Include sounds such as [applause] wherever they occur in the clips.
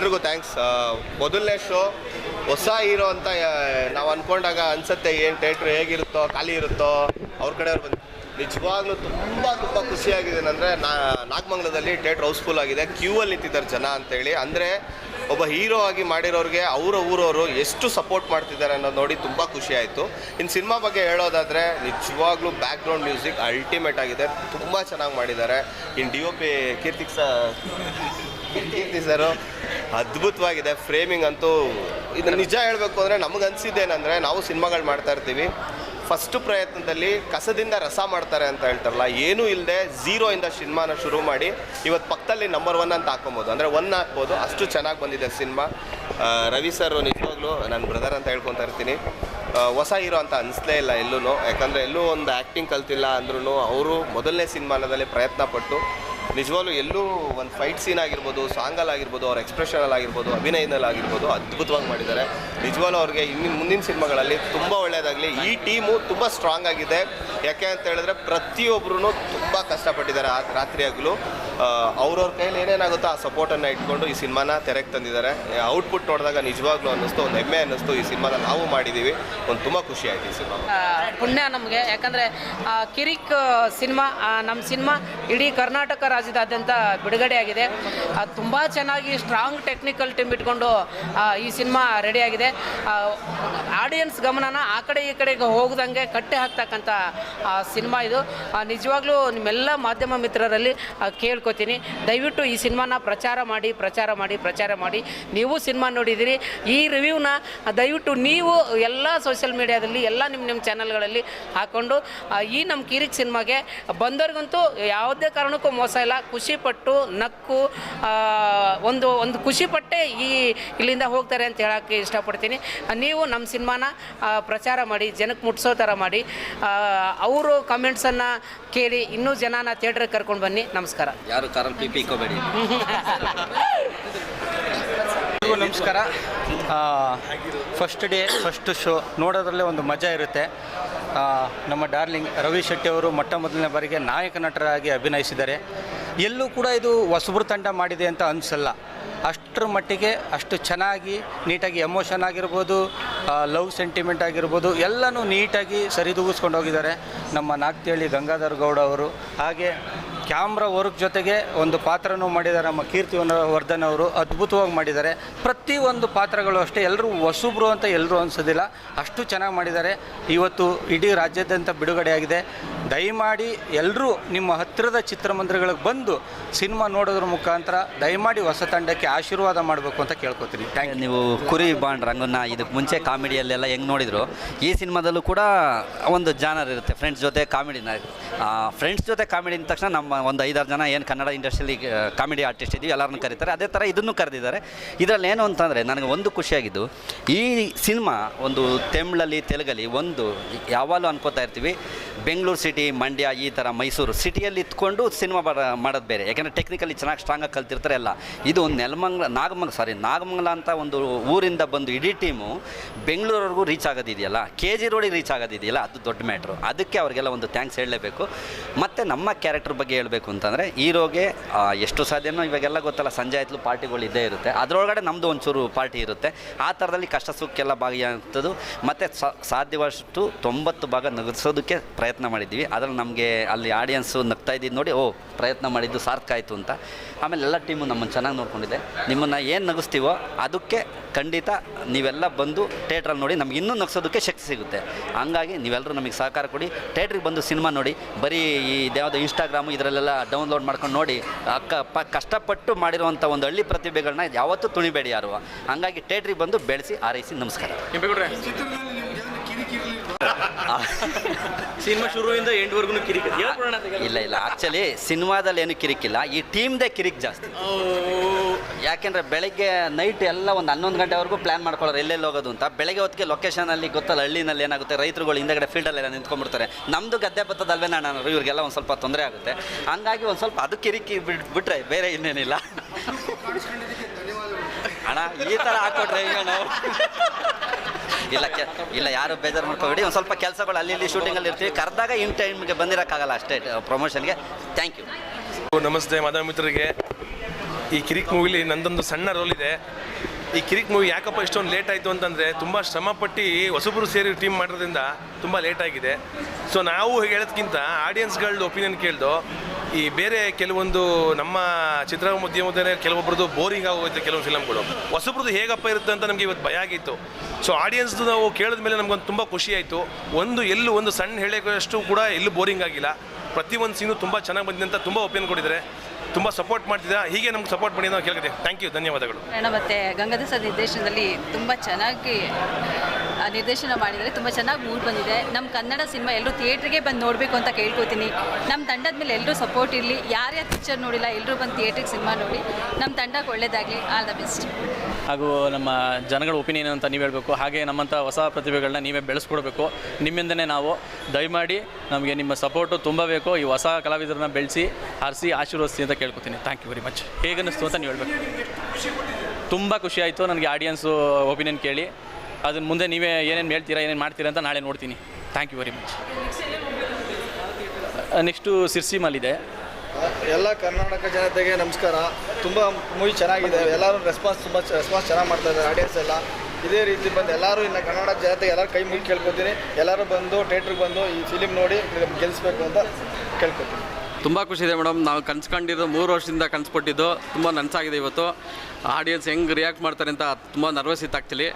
ಎಲ್ರಿಗೂ ಥ್ಯಾಂಕ್ಸ್ ಮೊದಲನೇ ಶೋ ಹೊಸ ಹೀರೋ ಅಂತ ನಾವು ಅಂದ್ಕೊಂಡಾಗ ಅನ್ಸುತ್ತೆ ಏನು ಥಿಯೇಟ್ರ್ ಹೇಗಿರುತ್ತೋ, ಖಾಲಿ ಇರುತ್ತೋ, ಅವ್ರ ಕಡೆಯವ್ರು ಬಂದು ನಿಜವಾಗ್ಲೂ ತುಂಬ ತುಂಬ ಖುಷಿಯಾಗಿದೆ. ಅಂದರೆ ನಾ, ನಾಗಮಂಗಲದಲ್ಲಿ ಥಿಯೇಟ್ರ್ ಹೌಸ್ಫುಲ್ ಆಗಿದೆ. ಕ್ಯೂ ಅಲ್ಲಿ ನಿಂತಿದ್ದಾರೆ ಜನ ಅಂತೇಳಿ. ಅಂದರೆ ಒಬ್ಬ ಹೀರೋ ಆಗಿ ಮಾಡಿರೋರಿಗೆ ಅವರ ಊರವರು ಎಷ್ಟು ಸಪೋರ್ಟ್ ಮಾಡ್ತಿದ್ದಾರೆ ಅನ್ನೋದು ನೋಡಿ ತುಂಬ ಖುಷಿ ಆಯಿತು. ಇನ್ನು ಸಿನಿಮಾ ಬಗ್ಗೆ ಹೇಳೋದಾದರೆ, ನಿಜವಾಗ್ಲೂ ಬ್ಯಾಕ್ಗ್ರೌಂಡ್ ಮ್ಯೂಸಿಕ್ ಅಲ್ಟಿಮೇಟ್ ಆಗಿದೆ. ತುಂಬ ಚೆನ್ನಾಗಿ ಮಾಡಿದ್ದಾರೆ. ಇನ್ನು D O P Keerthik sir Keerthi sir ಅದ್ಭುತವಾಗಿದೆ ಫ್ರೇಮಿಂಗ್ ಅಂತೂ. ಇದನ್ನು ನಿಜ ಹೇಳಬೇಕು ಅಂದರೆ ನಮಗೆ ಅನಿಸಿದ್ದೇನೆಂದರೆ ನಾವು ಸಿನಿಮಾಗಳು ಮಾಡ್ತಾ ಇರ್ತೀವಿ. ಫಸ್ಟ್ ಪ್ರಯತ್ನದಲ್ಲಿ ಕಸದಿಂದ ರಸ ಮಾಡ್ತಾರೆ ಅಂತ ಹೇಳ್ತಾರಲ್ಲ, ಏನೂ ಇಲ್ಲದೆ ಝೀರೋಯಿಂದ ಸಿನಿಮಾನ ಶುರು ಮಾಡಿ ಇವತ್ತು ಪಕ್ಕದಲ್ಲಿ ನಂಬರ್ ಒನ್ ಅಂತ ಹಾಕೊಬೋದು ಅಂದರೆ ಒನ್ ಹಾಕ್ಬೋದು, ಅಷ್ಟು ಚೆನ್ನಾಗಿ ಬಂದಿದೆ ಸಿನಿಮಾ. ರವಿ ಸರ್ ನಿಜವಾಗ್ಲೂ ನನ್ನ ಬ್ರದರ್ ಅಂತ ಹೇಳ್ಕೊತಾ ಇರ್ತೀನಿ. ಹೊಸ ಹೀರೋ ಅಂತ ಅನಿಸ್ಲೇ ಇಲ್ಲ ಎಲ್ಲೂ ಯಾಕಂದರೆ ಎಲ್ಲೂ ಒಂದು ಆ್ಯಕ್ಟಿಂಗ್ ಕಲ್ತಿಲ್ಲ ಅಂದ್ರೂ ಅವರು ಮೊದಲನೇ ಸಿನಿಮಾನದಲ್ಲಿ ಪ್ರಯತ್ನ ಪಟ್ಟು ನಿಜವಾಗ್ಲೂ ಎಲ್ಲೂ ಒಂದು ಫೈಟ್ ಸೀನ್ ಆಗಿರ್ಬೋದು ಸಾಂಗಲ್ಲಿ ಆಗಿರ್ಬೋದು, ಅವ್ರ ಎಕ್ಸ್ಪ್ರೆಷನಲ್ಲಿ ಆಗಿರ್ಬೋದು, ಅಭಿನಯದಲ್ಲಿ ಆಗಿರ್ಬೋದು ಅದ್ಭುತವಾಗಿ ಮಾಡಿದ್ದಾರೆ. ನಿಜವಾಗ್ಲೂ ಅವ್ರಿಗೆ ಇನ್ನು ಮುಂದಿನ ಸಿನಿಮಾಗಳಲ್ಲಿ ತುಂಬ ಒಳ್ಳೆಯದಾಗಲಿ. ಈ ಟೀಮು ತುಂಬ ಸ್ಟ್ರಾಂಗ್ ಆಗಿದೆ. ಯಾಕೆ ಅಂತ ಹೇಳಿದ್ರೆ ಪ್ರತಿಯೊಬ್ಬರೂ ತುಂಬ ಕಷ್ಟಪಟ್ಟಿದ್ದಾರೆ ಆ ರಾತ್ರಿ ಆಗಲು ಅವ್ರವ್ರ ಕೈಯಲ್ಲಿ ಏನೇನಾಗುತ್ತೋ ಆ ಸಪೋರ್ಟನ್ನು ಇಟ್ಕೊಂಡು ಈ ಸಿನಿಮಾನ ತೆರೆಗೆ ತಂದಿದ್ದಾರೆ. ಔಟ್ಪುಟ್ ನೋಡಿದಾಗ ನಿಜವಾಗ್ಲೂ ಅನ್ನಿಸ್ತು ಒಂದು ಹೆಮ್ಮೆ ಅನ್ನಿಸ್ತು ಈ ಸಿನಿಮಾನ ನಾವು ಮಾಡಿದ್ದೀವಿ ಒಂದು ತುಂಬ ಖುಷಿ ಆಯಿತು ಈ ಸಿನಿಮಾ ಪುಣ್ಯ ನಮಗೆ. ಯಾಕಂದರೆ ಕಿರಿಕ್ ಸಿನಿಮಾ ನಮ್ಮ ಸಿನಿಮಾ ಇಡೀ ಕರ್ನಾಟಕ ರಾಜ್ಯದಾದ್ಯಂತ ಬಿಡುಗಡೆಯಾಗಿದೆ. ತುಂಬ ಚೆನ್ನಾಗಿ ಸ್ಟ್ರಾಂಗ್ ಟೆಕ್ನಿಕಲ್ ಟೀಮ್ ಇಟ್ಕೊಂಡು ಈ ಸಿನಿಮಾ ರೆಡಿಯಾಗಿದೆ ಆಡಿಯನ್ಸ್ ಗಮನನ ಆ ಕಡೆ ಈ ಕಡೆಗೆ ಹೋಗದಂಗೆ ಕಟ್ಟೆ ಹಾಕ್ತಕ್ಕಂಥ ಸಿನಿಮಾ ಇದು. ನಿಜವಾಗ್ಲೂ ನಿಮ್ಮೆಲ್ಲ ಮಾಧ್ಯಮ ಮಿತ್ರರಲ್ಲಿ ಆ, ಕೇಳ್ಕೊತೀನಿ ದಯವಿಟ್ಟು ಈ ಸಿನಿಮಾನ ಪ್ರಚಾರ ಮಾಡಿ ಪ್ರಚಾರ ಮಾಡಿ ಪ್ರಚಾರ ಮಾಡಿ. ನೀವು ಸಿನಿಮಾ ನೋಡಿದಿರಿ. ಈ ರಿವ್ಯೂನ ದಯವಿಟ್ಟು ನೀವು ಎಲ್ಲ ಸೋಷಿಯಲ್ ಮೀಡಿಯಾದಲ್ಲಿ, ಎಲ್ಲ ನಿಮ್ಮ ನಿಮ್ಮ ಚಾನಲ್ಗಳಲ್ಲಿ ಹಾಕ್ಕೊಂಡು ಈ ನಮ್ಮ ಕಿರಿಕ್ ಸಿನಿಮಾಗೆ ಬಂದವ್ರಿಗಂತೂ ಯಾವುದೇ ಕಾರಣಕ್ಕೂ ಮೋಸ ಇಲ್ಲ. ಖುಷಿಪಟ್ಟು, ನಕ್ಕು ಒಂದು ಒಂದು ಖುಷಿಪಟ್ಟೆ ಈ ಇಲ್ಲಿಂದ ಹೋಗ್ತಾರೆ ಅಂತ ಹೇಳೋಕ್ಕೆ ಇಷ್ಟಪಡ್ತೀನಿ. ನೀವು ನಮ್ಮ ಸಿನಿಮಾನ ಪ್ರಚಾರ ಮಾಡಿ, ಜನಕ್ಕೆ ಮುಟ್ಸೋ ಥರ ಮಾಡಿ ಅವರು ಕಮೆಂಟ್ಸನ್ನು ಕೇಳಿ ಇನ್ನೂ ಜನನ ಥಿಯೇಟ್ರಿಗೆ ಕರ್ಕೊಂಡು ಬನ್ನಿ. ನಮಸ್ಕಾರ. ಯಾರು ಕಾರಲ್ಲಿ ಪಿ ಪಿ ಇಕ್ಕೋಬೇಡಿ. ನಮಸ್ಕಾರ. ಫಸ್ಟ್ ಡೇ ಫಸ್ಟ್ ಶೋ ನೋಡೋದ್ರಲ್ಲೇ ಒಂದು ಮಜಾ ಇರುತ್ತೆ. ನಮ್ಮ ಡಾರ್ಲಿಂಗ್ ರವಿ ಶೆಟ್ಟಿ ಅವರು ಮೊಟ್ಟ ಮೊದಲನೇ ಬಾರಿಗೆ ನಾಯಕ ನಟರಾಗಿ ಅಭಿನಯಿಸಿದ್ದಾರೆ. ಎಲ್ಲೂ ಕೂಡ ಇದು ಹೊಸಬ್ರು ತಂಡ ಮಾಡಿದೆ ಅಂತ ಅನಿಸಲ್ಲ. ಅಷ್ಟರ ಮಟ್ಟಿಗೆ ಅಷ್ಟು ಚೆನ್ನಾಗಿ, ನೀಟಾಗಿ ಎಮೋಷನ್ ಆಗಿರ್ಬೋದು ಲವ್ ಸೆಂಟಿಮೆಂಟ್ ಆಗಿರ್ಬೋದು, ಎಲ್ಲನೂ ನೀಟಾಗಿ ಸರಿದೂಗಿಸ್ಕೊಂಡು ಹೋಗಿದ್ದಾರೆ ನಮ್ಮ ನಾಗ್ತಿಹಳ್ಳಿ ಗಂಗಾಧರ್ ಗೌಡ ಅವರು. ಹಾಗೆ ಕ್ಯಾಮ್ರಾ ವರ್ಕ್ ಜೊತೆಗೆ ಒಂದು ಪಾತ್ರನೂ ಮಾಡಿದ್ದಾರೆ, ನಮ್ಮ ಕೀರ್ತಿ ವರ್ಧನ್ ಅವರು ಅದ್ಭುತವಾಗಿ ಮಾಡಿದ್ದಾರೆ. ಪ್ರತಿ ಒಂದು ಪಾತ್ರಗಳು ಅಷ್ಟೇ, ಎಲ್ಲರೂ ಹೊಸಬ್ರು ಅಂತ ಎಲ್ಲರೂ ಅನಿಸೋದಿಲ್ಲ. ಅಷ್ಟು ಚೆನ್ನಾಗಿ ಮಾಡಿದ್ದಾರೆ. ಇವತ್ತು ಇಡೀ ರಾಜ್ಯಾದ್ಯಂತ ಬಿಡುಗಡೆಯಾಗಿದೆ. ದಯಮಾಡಿ ಎಲ್ಲರೂ ನಿಮ್ಮ ಹತ್ತಿರದ ಚಿತ್ರಮಂದಿರಗಳಿಗೆ ಬಂದು ಸಿನಿಮಾ ನೋಡೋದ್ರ ಮುಖಾಂತರ ದಯಮಾಡಿ ಹೊಸ ತಂಡಕ್ಕೆ ಆಶೀರ್ವಾದ ಮಾಡಬೇಕು ಅಂತ ಕೇಳ್ಕೊತೀನಿ. ಥ್ಯಾಂಕ್ ನೀವು ಕುರಿ ಬಾಂಡ್ ರಂಗನ್ನ ಇದಕ್ಕೆ ಮುಂಚೆ ಕಾಮಿಡಿಯಲ್ಲೆಲ್ಲ ಹೆಂಗೆ ನೋಡಿದ್ರು, ಈ ಸಿನಿಮಾದಲ್ಲೂ ಕೂಡ ಒಂದು ಜಾನರ್ ಇರುತ್ತೆ ಫ್ರೆಂಡ್ಸ್ ಜೊತೆ ಕಾಮಿಡಿನ ಫ್ರೆಂಡ್ಸ್ ಜೊತೆ ಕಾಮಿಡಿ ಅಂದ ತಕ್ಷಣ ನಮ್ಮ ಒಂದು ಐದಾರು ಜನ ಏನು ಕನ್ನಡ ಇಂಡಸ್ಟ್ರಿಯಲ್ಲಿ ಕಾಮಿಡಿ ಆರ್ಟಿಸ್ಟ್ ಇದ್ದೀವಿ ಎಲ್ಲರನ್ನು ಕರೀತಾರೆ. ಅದೇ ಥರ ಇದನ್ನು ಕರೆದಿದ್ದಾರೆ. ಇದರಲ್ಲಿ ಏನು ಅಂತಂದರೆ ನನಗೆ ಒಂದು ಖುಷಿಯಾಗಿದ್ದು, ಈ ಸಿನಿಮಾ ಒಂದು ತಮಿಳಲ್ಲಿ ತೆಲುಗಲ್ಲಿ ಒಂದು ಯಾವಾಗಲೂ ಅನ್ಕೋತಾ ಇರ್ತೀವಿ. ಬೆಂಗಳೂರು ಸಿಟಿ, ಮಂಡ್ಯ ಈ ಥರ ಮೈಸೂರು ಸಿಟಿಯಲ್ಲಿ ಇತ್ಕೊಂಡು ಸಿನಿಮಾ ಬರ ಮಾಡೋದು ಬೇರೆ. ಯಾಕೆಂದರೆ ಟೆಕ್ನಿಕಲಿ ಚೆನ್ನಾಗಿ ಸ್ಟ್ರಾಂಗಾಗಿ ಕಲ್ತಿರ್ತಾರೆ ಎಲ್ಲ. ಇದು ನೆಲಮಂಗ್ಲ, ನಾಗಮಂಗಲ ಸಾರಿ ನಾಗಮಂಗಲ ಅಂತ ಒಂದು ಊರಿಂದ ಬಂದು ಇಡೀ ಟೀಮು ಬೆಂಗಳೂರವರೆಗೂ ರೀಚ್ ಆಗೋದಿದೆಯಲ್ಲ? ಕೆ ಜಿ ರೋಡಿಗೆ ರೀಚ್ ಆಗೋದಿದೆಯಲ್ಲ? ಅದು ದೊಡ್ಡ ಮ್ಯಾಟ್ರು ಅದಕ್ಕೆ ಅವರಿಗೆಲ್ಲ ಒಂದು ಥ್ಯಾಂಕ್ಸ್ ಹೇಳಲೇಬೇಕು. ಮತ್ತು ನಮ್ಮ ಕ್ಯಾರೆಕ್ಟರ್ ಬಗ್ಗೆ ಹೇಳಬೇಕು ಅಂತಂದರೆ, ಹೀರೋಗೆ ಎಷ್ಟು ಸಾಧ್ಯನೋ ಇವಾಗೆಲ್ಲ ಗೊತ್ತಲ್ಲ, ಸಂಜೆ ಆಯ್ತು ಪಾರ್ಟಿಗಳು ಇದ್ದೇ ಇರುತ್ತೆ. ಅದರೊಳಗಡೆ ನಮ್ಮದು ಒಂಚೂರು ಪಾರ್ಟಿ ಇರುತ್ತೆ. ಆ ಥರದಲ್ಲಿ ಕಷ್ಟ ಸುಖಕ್ಕೆಲ್ಲ ಭಾಗಿಯಾಗ್ತದ್ದು ಮತ್ತು ಸಾಧ್ಯವಷ್ಟು ತೊಂಬತ್ತು ಭಾಗ ನಗಿಸೋದಕ್ಕೆ ಪ್ರಯತ್ನ ಮಾಡಿದ್ವಿ ಅದ್ರಲ್ಲಿ ನಮಗೆ ಅಲ್ಲಿ ಆಡಿಯನ್ಸು ನಗ್ತಾ ಇದ್ದಿದ್ದು ನೋಡಿ, ಓ, ಪ್ರಯತ್ನ ಮಾಡಿದ್ದು ಸಾರ್ಥಕ ಆಯಿತು ಅಂತ. ಆಮೇಲೆ ಎಲ್ಲ ಟೀಮು ನಮ್ಮನ್ನು ಚೆನ್ನಾಗಿ ನೋಡ್ಕೊಂಡಿದೆ. ನಿಮ್ಮನ್ನು ಏನು ನಗಿಸ್ತೀವೋ ಅದಕ್ಕೆ ಖಂಡಿತ ನೀವೆಲ್ಲ ಬಂದು ಥಿಯೇಟ್ರಲ್ಲಿ ನೋಡಿ ನಮ್ಗೆ ಇನ್ನೂ ನಗ್ಸೋದಕ್ಕೆ ಶಕ್ತಿ ಸಿಗುತ್ತೆ. ಹಂಗಾಗಿ ನೀವೆಲ್ಲರೂ ನಮಗೆ ಸಹಕಾರ ಕೊಡಿ. ಥಿಯೇಟ್ರಿಗೆ ಬಂದು ಸಿನಿಮಾ ನೋಡಿ, ಬರೀ ಈ ಇದ್ಯಾವುದೋ ಇನ್ಸ್ಟಾಗ್ರಾಮು ಇದರಲ್ಲೆಲ್ಲ ಡೌನ್ಲೋಡ್ ಮಾಡ್ಕೊಂಡು ನೋಡಿ, ಅಕ್ಕ ಪ ಕಷ್ಟಪಟ್ಟು ಮಾಡಿರುವಂಥ ಒಂದು ಹಳ್ಳಿ ಪ್ರತಿಭೆಗಳನ್ನ ಯಾವತ್ತೂ ತುಣಿಬೇಡಿ ಯಾರು. ಹಂಗಾಗಿ ಥಿಯೇಟ್ರಿಗೆ ಬಂದು ಬೆಳೆಸಿ ಆರೈಸಿ ನಮಸ್ಕಾರ. [laughs] ಸಿನಿಮಾ ಶುರುವಿಂದ ಎಂಡ್ವರೆಗೂ ಕಿರಿಕ್ ಇಲ್ಲ ಇಲ್ಲ. ಆಕ್ಚುಲಿ ಸಿನಿಮಾದಲ್ಲಿ ಏನು ಕಿರಿಕಿಲ್ಲ. ಈ ಟೀಮ್ದೇ ಕಿರಿಕ್ ಜಾಸ್ತಿ. ಯಾಕೆಂದ್ರೆ ಬೆಳಗ್ಗೆ ನೈಟ್ ಎಲ್ಲ ಒಂದು ಹನ್ನೊಂದು ಗಂಟೆವರೆಗೂ ಪ್ಲಾನ್ ಮಾಡ್ಕೊಳ್ಳೋರು ಎಲ್ಲೆಲ್ಲಿ ಹೋಗೋದು ಅಂತ. ಬೆಳಗ್ಗೆ ಹೊತ್ತಿಗೆ ಲೊಕೇಶನಲ್ಲಿ ಗೊತ್ತಲ್ಲ ಹಳ್ಳಿನಲ್ಲಿ ಏನಾಗುತ್ತೆ ರೈತರುಗಳು ಹಿಂದಗಡೆ ಫೀಲ್ಡಲ್ಲೆಲ್ಲ ನಿಂತ್ಕೊಂಡ್ಬಿಡ್ತಾರೆ. ನಮ್ಮದು ಗದ್ದೆ ಬತ್ತದಲ್ವೇ ನಾನು ಇವ್ರಿಗೆಲ್ಲ ಒಂದು ಸ್ವಲ್ಪ ತೊಂದರೆ ಆಗುತ್ತೆ. ಹಂಗಾಗಿ ಒಂದು ಸ್ವಲ್ಪ ಅದು ಕಿರಿಕಿ ಬಿಟ್ ಬಿಟ್ರೆ ಬೇರೆ ಇನ್ನೇನಿಲ್ಲ. ಅಣ್ಣ ಈ ಥರ ಹಾಕೊಟ್ರೆ ಈಗ ನಾವು ಇಲ್ಲ, ಕೆ ಇಲ್ಲ, ಯಾರು ಬೇಜಾರು ಮಾಡ್ಕೋಬೇಡಿ. ಒಂದು ಸ್ವಲ್ಪ ಕೆಲಸಗಳು ಅಲ್ಲಿ ಇಲ್ಲಿ ಶೂಟಿಂಗಲ್ಲಿ ಇರ್ತೀವಿ. ಕರೆದಾಗ ಇನ್ ಟೈಮ್ಗೆ ಬಂದಿರೋಕ್ಕಾಗಲ್ಲ ಅಷ್ಟೇ ಪ್ರಮೋಷನ್ಗೆ ಥ್ಯಾಂಕ್ ಯು ನಮಸ್ತೆ ಮಾಧ್ಯಮ ಮಿತ್ರರಿಗೆ. ಈ ಕಿರಿಕ್ ಮೂವಿಲಿ ನಂದೊಂದು ಸಣ್ಣ ರೋಲ್ ಇದೆ. ಈ ಕಿರಿಕ್ ಮೂವಿ ಯಾಕಪ್ಪ ಇಷ್ಟೊಂದು ಲೇಟ್ ಆಯಿತು ಅಂತಂದರೆ, ತುಂಬ ಶ್ರಮಪಟ್ಟು ಹೊಸಬರು ಸೇರಿ ಟೀಮ್ ಮಾಡೋದ್ರಿಂದ ತುಂಬ ಲೇಟ್ ಆಗಿದೆ. ಸೊ ನಾವು ಹೇಳೋದಕ್ಕಿಂತ ಆಡಿಯನ್ಸ್ಗಳ್ದು ಒಪಿನಿಯನ್ ಕೇಳ್ದು ಈ ಬೇರೆ ಕೆಲವೊಂದು ನಮ್ಮ ಚಿತ್ರೋದ್ಯಮದಲ್ಲಿ ಕೆಲವೊಬ್ರದ್ದು ಬೋರಿಂಗ್ ಆಗೋಗುತ್ತೆ ಕೆಲವು ಫಿಲಮ್ಗಳು ಹೊಸಬ್ರದ್ದು ಹೇಗಪ್ಪ ಇರುತ್ತೆ ಅಂತ ನಮಗೆ ಇವತ್ತು ಭಯ ಆಗಿತ್ತು. ಸೊ ಆಡಿಯನ್ಸ್ದು ನಾವು ಕೇಳಿದ ಮೇಲೆ ನಮ್ಗೊಂದು ತುಂಬ ಖುಷಿ ಆಯಿತು. ಒಂದು ಎಲ್ಲೂ ಒಂದು ಸಣ್ಣ ಹೇಳೋಷ್ಟು ಕೂಡ ಎಲ್ಲೂ ಬೋರಿಂಗ್ ಆಗಿಲ್ಲ. ಪ್ರತಿಯೊಂದು ಸೀನು ತುಂಬ ಚೆನ್ನಾಗಿ ಬಂದಿದೆ ಅಂತ ತುಂಬ ಒಪಿನಿಯನ್ ಕೊಟ್ಟಿದ್ದಾರೆ. ತುಂಬ ಸಪೋರ್ಟ್ ಮಾಡ್ತಿದ್ದ ಹೀಗೆ ನಮ್ಗೆ ಸಪೋರ್ಟ್ ಮಾಡಿ ನಾವು ಕೇಳ್ತೀವಿ ಥ್ಯಾಂಕ್ ಯು ಧನ್ಯವಾದಗಳು. ಮತ್ತೆ ಗಂಗಾಧರ್ ಸರ್ ನಿರ್ದೇಶನದಲ್ಲಿ ತುಂಬ ಚೆನ್ನಾಗಿ ನಿರ್ದೇಶನ ಮಾಡಿದರೆ ತುಂಬ ಚೆನ್ನಾಗಿ ಮೂಡ್ ಬಂದಿದೆ. ನಮ್ಮ ಕನ್ನಡ ಸಿನಿಮಾ ಎಲ್ಲರೂ ಥಿಯೇಟ್ರಿಗೆ ಬಂದು ನೋಡಬೇಕು ಅಂತ ಕೇಳ್ಕೊತೀನಿ. ನಮ್ಮ ತಂಡದ ಮೇಲೆ ಎಲ್ಲರೂ ಸಪೋರ್ಟ್ ಇರಲಿ. ಯಾರ್ಯಾರು ಪಿಕ್ಚರ್ ನೋಡಿಲ್ಲ ಎಲ್ಲರೂ ಬಂದು ಥಿಯೇಟ್ರಿಗೆ ಸಿನಿಮಾ ನೋಡಿ. ನಮ್ಮ ತಂಡಕ್ಕೆ ಒಳ್ಳೆಯದಾಗಲಿ ಆಲ್ ದ ಬೆಸ್ಟ್ ಹಾಗೂ ನಮ್ಮ ಜನಗಳ ಒಪಿನಿಯನ್ ಅಂತ ನೀವು ಹೇಳಬೇಕು, ಹಾಗೆ ನಮ್ಮಂಥ ಹೊಸ ಪ್ರತಿಭೆಗಳನ್ನ ನೀವೇ ಬೆಳೆಸ್ಕೊಡ್ಬೇಕು. ನಿಮ್ಮಿಂದನೇ ನಾವು ದಯಮಾಡಿ ನಮಗೆ ನಿಮ್ಮ ಸಪೋರ್ಟು ತುಂಬ ಬೇಕು. ಈ ಹೊಸ ಕಲಾವಿದರನ್ನ ಬೆಳೆಸಿ ಹರಿಸಿ ಆಶೀರ್ವದಿಸಿ ಅಂತ ಕೇಳ್ಕೊತೀನಿ. ಥ್ಯಾಂಕ್ ಯು ವೆರಿ ಮಚ್ ಹೇಗನ್ನಿಸ್ತು ಅಂತ ನೀವು ಹೇಳಬೇಕು. ತುಂಬ ಖುಷಿ ಆಯಿತು. ನನಗೆ ಆಡಿಯನ್ಸು ಒಪಿನಿಯನ್ ಕೇಳಿ. ಅದನ್ನು ಮುಂದೆ ನೀವೇ ಏನೇನು ಹೇಳ್ತೀರಾ, ಏನೇನು ಮಾಡ್ತೀರಾ ಅಂತ ನಾಳೆ ನೋಡ್ತೀನಿ. Thank you very much next ಸಿರ್ಸಿಮಲ್ಲಿದೆ ಎಲ್ಲ ಕರ್ನಾಟಕ ಜನತೆಗೆ ನಮಸ್ಕಾರ. ತುಂಬ ಮೂವಿ ಚೆನ್ನಾಗಿದೆ. ಎಲ್ಲರೂ ರೆಸ್ಪಾನ್ಸ್ ತುಂಬ ರೆಸ್ಪಾನ್ಸ್ ಚೆನ್ನಾಗಿ ಮಾಡ್ತಾ ಇದ್ದಾರೆ ಆಡಿಯನ್ಸ್ ಎಲ್ಲ. ಇದೇ ರೀತಿ ಬಂದು ಎಲ್ಲರೂ ಇನ್ನು ಕನ್ನಡ ಜನತೆಗೆ ಎಲ್ಲರೂ ಕೈ ಮುಗಿ ಕೇಳ್ಕೊತೀನಿ. ಎಲ್ಲರೂ ಬಂದು ಥಿಯೇಟ್ರಿಗೆ ಬಂದು ಈ ಫಿಲಿಮ್ ನೋಡಿ ಗೆಲ್ಲಿಸ್ಬೇಕು ಅಂತ ಕೇಳ್ಕೊತೀನಿ. ತುಂಬ ಖುಷಿ ಇದೆ ಮೇಡಮ್. ನಾವು ಕನ್ಸ್ಕೊಂಡಿದ್ದು ಮೂರು ವರ್ಷದಿಂದ ಕನ್ಸ್ಕೊಟ್ಟಿದ್ದು ತುಂಬ ನನಸಾಗಿದೆ ಇವತ್ತು. ಆಡಿಯನ್ಸ್ ಹೆಂಗೆ ರಿಯಾಕ್ಟ್ ಮಾಡ್ತಾರೆ ಅಂತ ತುಂಬ ನರ್ವಸ್ ಇತ್ತು ಆ್ಯಕ್ಚುಲಿ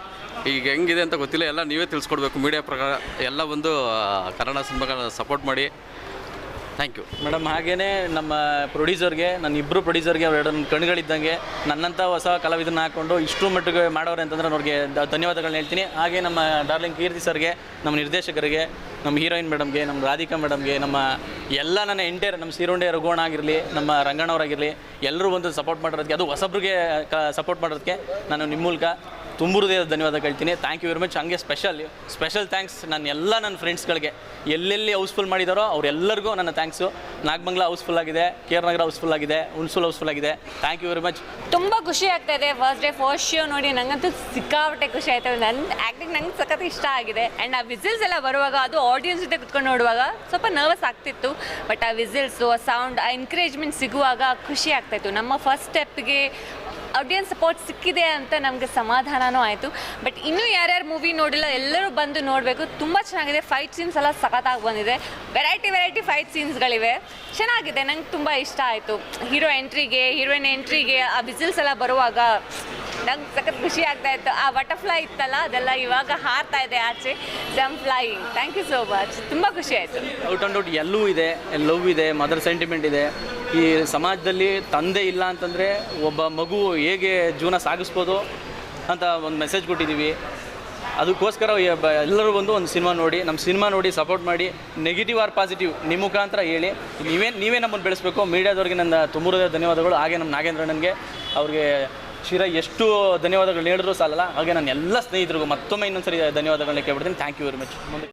ಈಗ ಹೆಂಗಿದೆ ಅಂತ ಗೊತ್ತಿಲ್ಲ. ಎಲ್ಲ ನೀವೇ ತಿಳಿಸ್ಕೊಡ್ಬೇಕು. ಮೀಡಿಯಾ ಪ್ರಕಾರ ಎಲ್ಲ ಒಂದು ಕನ್ನಡ ಸಿನಿಮಾಗಳನ್ನ ಸಪೋರ್ಟ್ ಮಾಡಿ. ಥ್ಯಾಂಕ್ ಯು ಮೇಡಮ್ ಹಾಗೇ ನಮ್ಮ ಪ್ರೊಡ್ಯೂಸರ್ಗೆ, ನನ್ನ ಇಬ್ಬರು ಪ್ರೊಡ್ಯೂಸರ್ಗೆ ಎರಡು ಕಣ್ಗಳಿದ್ದಂಗೆ ನನ್ನಂಥ ಹೊಸ ಕಲಾವಿದನ್ನ ಹಾಕೊಂಡು ಇಷ್ಟು ಮಟ್ಟಿಗೆ ಮಾಡೋರು ಅಂತಂದ್ರೆ ಅವ್ರಿಗೆ ಧನ್ಯವಾದಗಳನ್ನ ಹೇಳ್ತೀನಿ. ಹಾಗೆ ನಮ್ಮ ಡಾರ್ಲಿಂಗ್ ಕೀರ್ತಿ ಸರ್ಗೆ, ನಮ್ಮ ನಿರ್ದೇಶಕರಿಗೆ, ನಮ್ಮ ಹೀರೋಯಿನ್ ಮೇಡಮ್ಗೆ, ನಮ್ಮ ರಾಧಿಕಾ ಮೇಡಮ್ಗೆ, ನಮ್ಮ ಎಲ್ಲ ನನ್ನ ಎಂಟೇರ್, ನಮ್ಮ ಸೀರುಂಡೆ ರಘುವಣ ಆಗಿರಲಿ, ನಮ್ಮ ರಂಗಣ್ಣವರಾಗಿರಲಿ, ಎಲ್ಲರೂ ಬಂದು ಸಪೋರ್ಟ್ ಮಾಡಿರೋದಕ್ಕೆ ಅದು ಹೊಸಬ್ರಿಗೆ ಸಪೋರ್ಟ್ ಮಾಡೋದಕ್ಕೆ ನಾನು ನಿಮ್ಮ ಮೂಲಕ ತುಂಬ ಹೃದಯದ ಧನ್ಯವಾದ ಹೇಳ್ತೀನಿ. ಥ್ಯಾಂಕ್ ಯು ವೆರಿ ಮಚ್ ಹಂಗೆ ಸ್ಪೆಷಲ್ ಸ್ಪೆಷಲ್ ಥ್ಯಾಂಕ್ಸ್ ನನ್ನ ಎಲ್ಲ ನನ್ನ ಫ್ರೆಂಡ್ಸ್ಗಳಿಗೆ ಎಲ್ಲೆಲ್ಲಿ ಹೌಸ್ಫುಲ್ ಮಾಡಿದಾರೋ ಅವರೆಲ್ಲರಿಗೂ ನನ್ನ ಥ್ಯಾಂಕ್ಸು ನಾಗಮಂಗ್ಲ ಹೌಸ್ಫುಲ್ ಆಗಿದೆ ಕೆ ಆರ್ ನಗರ ಹೌಸ್ಫುಲ್ ಆಗಿದೆ, ಹುಣಸೂಲ್ ಹೌಸ್ಫುಲ್ ಆಗಿದೆ. ಥ್ಯಾಂಕ್ ಯು ವೆರಿ ಮಚ್ ತುಂಬ ಖುಷಿ ಆಗ್ತಾ ಫಸ್ಟ್ ಡೇ ಫಸ್ಟ್ ಶೋ ನೋಡಿ, ನಂಗಂತೂ ಸಿಕ್ಕಾಪಟ್ಟೆ ಖುಷಿ ಆಯ್ತು. ನನ್ನ ಆ್ಯಕ್ಟಿಂಗ್ ನಂಗೆ ಸಖತ್ ಇಷ್ಟ ಆಗಿದೆ. ಆ್ಯಂಡ್ ಆ ವಿಸಿಲ್ಸ್ ಎಲ್ಲ ಬರುವಾಗ ಅದು ಆಡಿಯನ್ಸ್ ಜೊತೆ ಕುತ್ಕೊಂಡು ನೋಡುವಾಗ ಸ್ವಲ್ಪ ನರ್ವಸ್ ಆಗ್ತಿತ್ತು. ಬಟ್ ಆ ವಿಸಿಲ್ಸು ಆ ಸೌಂಡ್ ಆ ಎನ್ಕರೇಜ್ಮೆಂಟ್ ಸಿಗುವಾಗ ಖುಷಿ ಆಗ್ತಾಯಿತ್ತು ನಮ್ಮ ಫಸ್ಟ್ ಸ್ಟೆಪ್ಗೆ ಆಡಿಯನ್ಸ್ ಸಪೋರ್ಟ್ ಸಿಕ್ಕಿದೆ ಅಂತ ನಮಗೆ ಸಮಾಧಾನನೂ ಆಯಿತು. ಬಟ್ ಇನ್ನೂ ಯಾರ್ಯಾರು ಮೂವಿ ನೋಡಿಲ್ಲ, ಎಲ್ಲರೂ ಬಂದು ನೋಡಬೇಕು. ತುಂಬ ಚೆನ್ನಾಗಿದೆ. ಫೈಟ್ ಸೀನ್ಸ್ ಎಲ್ಲ ಸಖತ್ತಾಗಿ ಬಂದಿದೆ. ವೆರೈಟಿ ವೆರೈಟಿ ಫೈಟ್ ಸೀನ್ಸ್ಗಳಿವೆ ಚೆನ್ನಾಗಿದೆ. ನಂಗೆ ತುಂಬ ಇಷ್ಟ ಆಯಿತು. ಹೀರೋ ಎಂಟ್ರಿಗೆ ಹೀರೋಯಿನ್ ಎಂಟ್ರಿಗೆ ಆ ಬಿಸಿಲ್ಸ್ ಎಲ್ಲ ಬರುವಾಗ ನಂಗೆ ಸಖತ್ ಖುಷಿ ಆಗ್ತಾ ಇತ್ತು. ಆ ಬಟರ್ಫ್ಲೈ ಇತ್ತಲ್ಲ, ಅದೆಲ್ಲ ಇವಾಗ ಹಾರ್ತಾ ಇದೆ ಆಚೆ. ಜಮ್ flying thank you so much ತುಂಬ ಖುಷಿ ಆಯಿತು. ಔಟ್ ಆ್ಯಂಡ್ ಔಟ್ ಎಲ್ಲೂ ಇದೆ. ಲವ್ ಇದೆ. ಮದರ್ ಸೆಂಟಿಮೆಂಟ್ ಇದೆ. ಈ ಸಮಾಜದಲ್ಲಿ ತಂದೆ ಇಲ್ಲ ಅಂತಂದರೆ ಒಬ್ಬ ಮಗು ಹೇಗೆ ಜೀವನ ಸಾಗಿಸ್ಬೋದು ಅಂತ ಒಂದು ಮೆಸೇಜ್ ಕೊಟ್ಟಿದ್ದೀವಿ. ಅದಕ್ಕೋಸ್ಕರ ಎಲ್ಲರೂ ಬಂದು ಒಂದು ಸಿನಿಮಾ ನೋಡಿ ನಮ್ಮ ಸಿನಿಮಾ ನೋಡಿ ಸಪೋರ್ಟ್ ಮಾಡಿ ನೆಗೆಟಿವ್ ಆರ್ ಪಾಸಿಟಿವ್ ನಿಮ್ಮ ಮುಖಾಂತರ ಹೇಳಿ. ನೀವೇ ನೀವೇ ನಮ್ಮನ್ನು ಬೆಳೆಸಬೇಕು. ಮೀಡಿಯಾದವ್ರಿಗೆ ನನ್ನ ತುಂಬ ಹೃದಯದ ಧನ್ಯವಾದಗಳು. ಹಾಗೆ ನಮ್ಮ ನಾಗೇಂದ್ರಣ್ಣನಿಗೆ ಅವ್ರಿಗೆ ಶಿರ ಎಷ್ಟು ಧನ್ಯವಾದಗಳು ಹೇಳಿದ್ರು ಸಾಲಲ್ಲ. ಹಾಗೆ ನನ್ನ ಎಲ್ಲ ಸ್ನೇಹಿತರಿಗೂ ಮತ್ತೊಮ್ಮೆ ಇನ್ನೊಂದ್ಸರಿ ಧನ್ಯವಾದಗಳನ್ನ ಕೇಳ್ಬಿಡ್ತೀನಿ. ಥ್ಯಾಂಕ್ ಯು ವೆರಿ ಮಚ್ ಮುಂದೆ